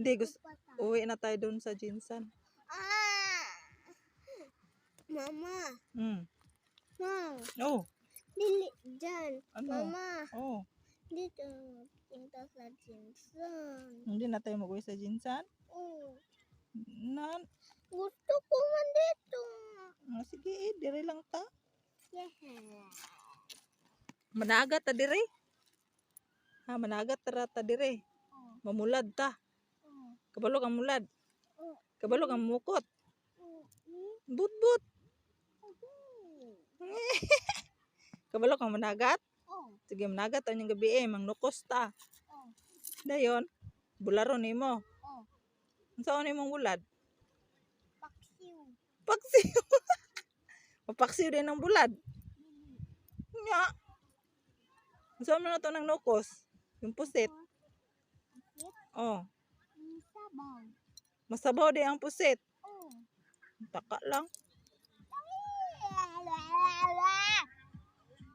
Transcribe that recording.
Hindi, gusto, uwi na tayo doon sa Jinsan. Ah! Mama, Mm. mom, Oh, dili dyan. Ano? Mama, oh. dito punta sa Jinsan. Hindi na tayo mag-uwi sa Jinsan. Oh, Na, gusto ko man dito. ah, sige, eh, dire lang ta. Yeah. Managat ta dire. Ha, managat ta ta dire. Oh, Mamulad ta. Kabalo kang mulad. oh, Kabalo kang mukot. oh, mm, But-but. oh, Kabalo kang managat. Sige, managat ta yung gabi eh. Mangnukos ta. Dayon, bularo nimo. oh, Ang saan ni mong bulad? paksiw. Paksiw. Mapaksiw din ng bulad. Nga. Ang saan mo na to ng nukos? Yung pusit. Oh masabaw. Masabaw di ang pusit. Oo. Taka lang.